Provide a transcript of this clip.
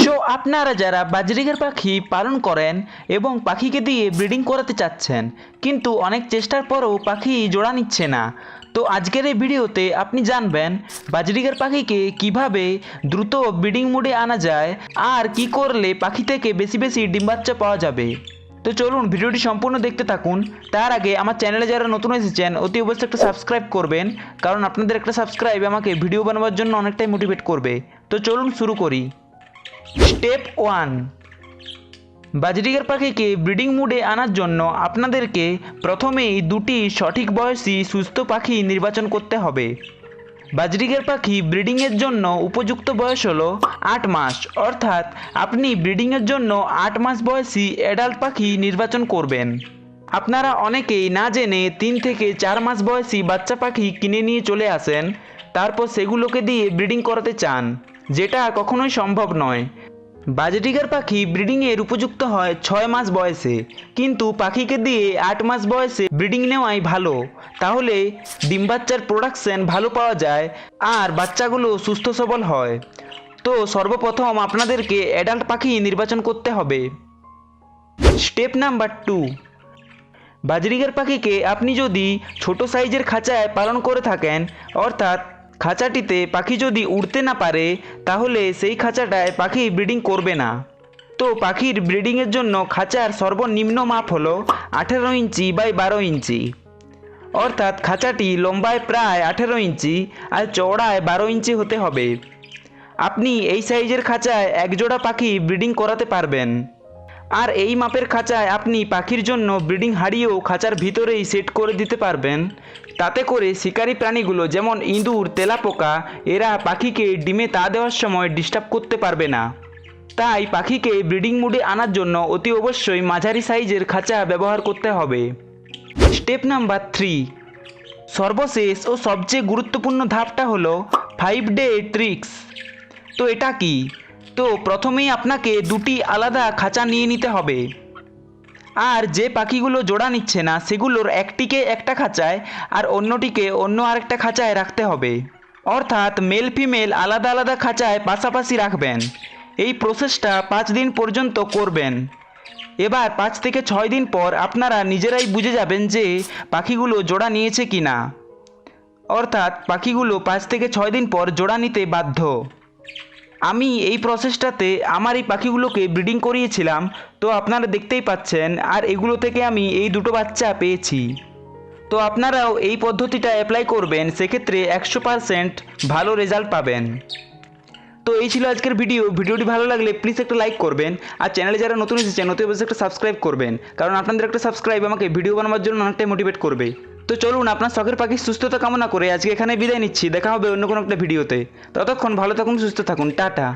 So আপনারা যারা বাজরিগের পাখি পালন করেন এবং পাখিকে দিয়ে ব্রিডিং করাতে চাচ্ছেন, কিন্তু অনেক চেষ্টার পরও পাখি জোড়া নিচ্ছে না, তো আজকের এই ভিডিওতে আপনি জানবেন বাজরিগের পাখিকে কীভাবে দ্রুত ব্রিডিং মোডে আনা যায় আর কি করলে পাখি থেকে বেশি বেশি ডিম বাচ্চা পাওয়া যাবে। তো চলুন ভিডিওটি সম্পূর্ণ দেখতে থাকুন। তার আগে আমার চ্যানেলে যারা নতুন এসেছেন, অতি অবশ্যই একটা সাবস্ক্রাইব করবেন, কারণ আপনাদের একটা সাবস্ক্রাইব আমাকে ভিডিও বানাবার জন্য অনেকটাই মোটিভেট করবে। তো চলুন শুরু করি। Step one. বাজরিগার পাখিকে ব্রিডিং মুডে আনার জন্য আপনাদেরকে প্রথমেই দুটি সঠিক বয়সী সুস্থ পাখি নির্বাচন করতে হবে। বাজরিগের পাখি ব্রিডিংয়ের জন্য উপযুক্ত বয়স হলো আট মাস। অর্থাৎ আপনি ব্রিডিংয়ের জন্য আট মাস বয়সী অ্যাডাল্ট পাখি নির্বাচন করবেন। আপনারা অনেকেই না জেনে তিন থেকে চার মাস বয়সী বাচ্চা পাখি কিনে নিয়ে চলে আসেন, তারপর সেগুলোকে দিয়ে ব্রিডিং করাতে চান। যেটা কখনোই সম্ভব নয়। বাজরিগার পাখি ব্রিডিংয়ের উপযুক্ত হয় ছয় মাস বয়সে, কিন্তু পাখিকে দিয়ে আট মাস বয়সে ব্রিডিং নেওয়াই ভালো। তাহলে ডিম বাচ্চার প্রোডাকশন ভালো পাওয়া যায় আর বাচ্চাগুলো সুস্থ সবল হয়। তো সর্বপ্রথম আপনাদেরকে অ্যাডাল্ট পাখি নির্বাচন করতে হবে। Step number two. বাজরিগার পাখিকে আপনি যদি ছোট সাইজের খাঁচায় পালন করে থাকেন, অর্থাৎ খাঁচাটিতে পাখি যদি উড়তে না পারে, তাহলে সেই খাঁচাটায় পাখি ব্রিডিং করবে না। তো পাখির ব্রিডিংয়ের জন্য খাঁচার সর্বনিম্ন মাপ হলো আঠেরো ইঞ্চি বাই বারো ইঞ্চি। অর্থাৎ খাঁচাটি লম্বায় প্রায় আঠেরো ইঞ্চি আর চওড়ায় বারো ইঞ্চি হতে হবে। আপনি এই সাইজের খাঁচায় একজোড়া পাখি ব্রিডিং করাতে পারবেন। আর এই মাপের খাঁচায় আপনি পাখির জন্য ব্রিডিং হাড়িও খাঁচার ভিতরেই সেট করে দিতে পারবেন। তাতে করে শিকারী প্রাণীগুলো যেমন ইঁদুর, তেলাপোকা, এরা পাখিকে ডিমে তা দেওয়ার সময় ডিস্টার্ব করতে পারবে না। তাই পাখিকে ব্রিডিং মুডে আনার জন্য অতি অবশ্যই মাঝারি সাইজের খাঁচা ব্যবহার করতে হবে। Step number three. সর্বশেষ ও সবচেয়ে গুরুত্বপূর্ণ ধাপটা হলো ফাইভ ডে ট্রিক্স। তো এটা কি? তো প্রথমেই আপনাকে দুটি আলাদা খাঁচা নিয়ে নিতে হবে। আর যে পাখিগুলো জোড়া নিচ্ছে না, সেগুলোর একটিকে একটা খাঁচায় আর অন্যটিকে অন্য আরেকটা খাঁচায় রাখতে হবে। অর্থাৎ মেল ফিমেল আলাদা আলাদা খাঁচায় পাশাপাশি রাখবেন। এই প্রসেসটা পাঁচ দিন পর্যন্ত করবেন। এবার পাঁচ থেকে ছয় দিন পর আপনারা নিজেরাই বুঝে যাবেন যে পাখিগুলো জোড়া নিয়েছে কি না অর্থাৎ পাখিগুলো পাঁচ থেকে ছয় দিন পর জোড়া নিতে বাধ্য। আমি এই প্রসেসটাতে আমার এই পাখিগুলোকে ব্রিডিং করিয়েছিলাম, তো আপনারা দেখতেই পাচ্ছেন, আর এগুলো থেকে আমি এই দুটো বাচ্চা পেয়েছি। তো আপনারাও এই পদ্ধতিটা অ্যাপ্লাই করবেন, সেক্ষেত্রে একশো পারসেন্ট ভালো রেজাল্ট পাবেন। তো এই ছিল আজকের ভিডিও ভিডিওটি ভালো লাগলে প্লিজ একটা লাইক করবেন, আর চ্যানেলে যারা নতুন এসেছেন নতুন অবশ্যই একটা সাবস্ক্রাইব করবেন, কারণ আপনাদের একটা সাবস্ক্রাইব আমাকে ভিডিও বানাবার জন্য অনেকটাই মোটিভেট করবে। তো চলুন, আপনার শখের পাখির সুস্থতা কামনা করে আজকে এখানে বিদায় নিচ্ছি। দেখা হবে অন্য কোনো একটা ভিডিওতে। ততক্ষণ ভালো থাকুন, সুস্থ থাকুন। টাটা।